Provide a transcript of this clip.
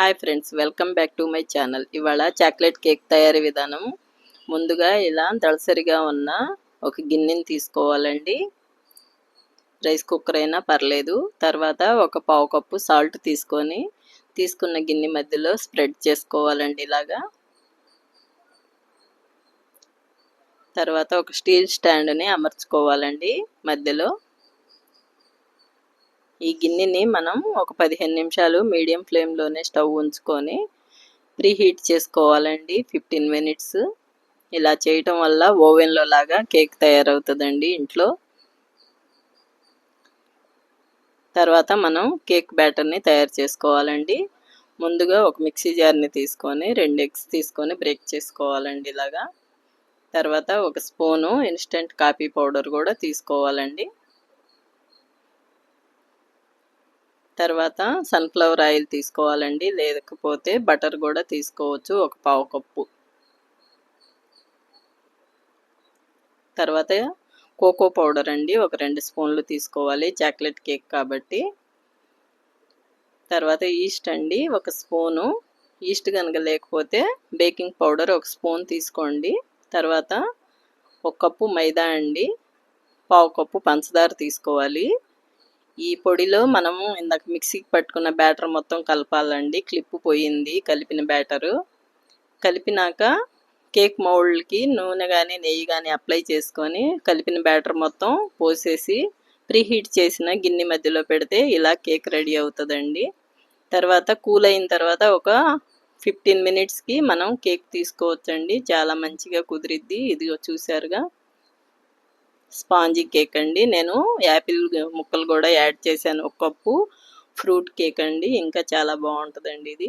Hi friends welcome back to my channel. ఇవాళ chocolate cake తయారీ విధానం. ముందుగా ఇలా దళసరిగా ఉన్న ఒక గిన్నెని తీసుకోవాలండి. రైస్ కుక్కర్ అయినా పర్లేదు. తర్వాత ఒక పావు కప్పు సాల్ట్ తీసుకొని తీసుకున్న గిన్నె మధ్యలో స్ప్రెడ్ చేసుకోవాలండి ఇలాగా. తర్వాత ఒక స్టీల్ స్టాండ్ని అమర్చుకోవాలండి మధ్యలో. ఈ గిన్నెని మనం ఒక పదిహేను నిమిషాలు మీడియం ఫ్లేమ్లోనే స్టవ్ ఉంచుకొని ప్రీ హీట్ చేసుకోవాలండి ఫిఫ్టీన్ మినిట్స్. ఇలా చేయటం వల్ల ఓవెన్లో లాగా కేక్ తయారవుతుందండి ఇంట్లో. తర్వాత మనం కేక్ బ్యాటర్ని తయారు చేసుకోవాలండి. ముందుగా ఒక మిక్సీ జార్ని తీసుకొని రెండు ఎగ్స్ తీసుకొని బ్రేక్ చేసుకోవాలండి ఇలాగా. తర్వాత ఒక స్పూను ఇన్స్టెంట్ కాఫీ పౌడర్ కూడా తీసుకోవాలండి. తర్వాత సన్ఫ్లవర్ ఆయిల్ తీసుకోవాలండి. లేకపోతే బటర్ కూడా తీసుకోవచ్చు. ఒక పావు కప్పు. తర్వాత కోకో పౌడర్ అండి. ఒక రెండు స్పూన్లు తీసుకోవాలి. చాక్లెట్ కేక్ కాబట్టి. తర్వాత ఈస్ట్ అండి. ఒక స్పూను. ఈస్ట్ కనుక లేకపోతే బేకింగ్ పౌడర్ ఒక స్పూన్ తీసుకోండి. తర్వాత ఒక కప్పు మైదా అండి. పావు కప్పు పంచదార తీసుకోవాలి. ఈ పొడిలో మనము ఇందాక మిక్సీకి పట్టుకున్న బ్యాటర్ మొత్తం కలపాలండి. క్లిప్ పోయింది కలిపిన బ్యాటరు. కలిపినాక కేక్ మౌల్డ్కి నూనె కానీ నెయ్యి కానీ అప్లై చేసుకొని కలిపిన బ్యాటర్ మొత్తం పోసేసి ప్రీహీట్ చేసిన గిన్నె మధ్యలో పెడితే ఇలా కేక్ రెడీ అవుతుందండి. తర్వాత కూల్ అయిన తర్వాత ఒక ఫిఫ్టీన్ మినిట్స్కి మనం కేక్ తీసుకోవచ్చండి. చాలా మంచిగా కుదిరిద్ది. ఇదిగో చూసారుగా స్పాంజీ కేక్ అండి. నేను యాపిల్ ముక్కలు కూడా యాడ్ చేశాను. ఒక కప్పు ఫ్రూట్ కేక్ అండి. ఇంకా చాలా బాగుంటుందండి ఇది.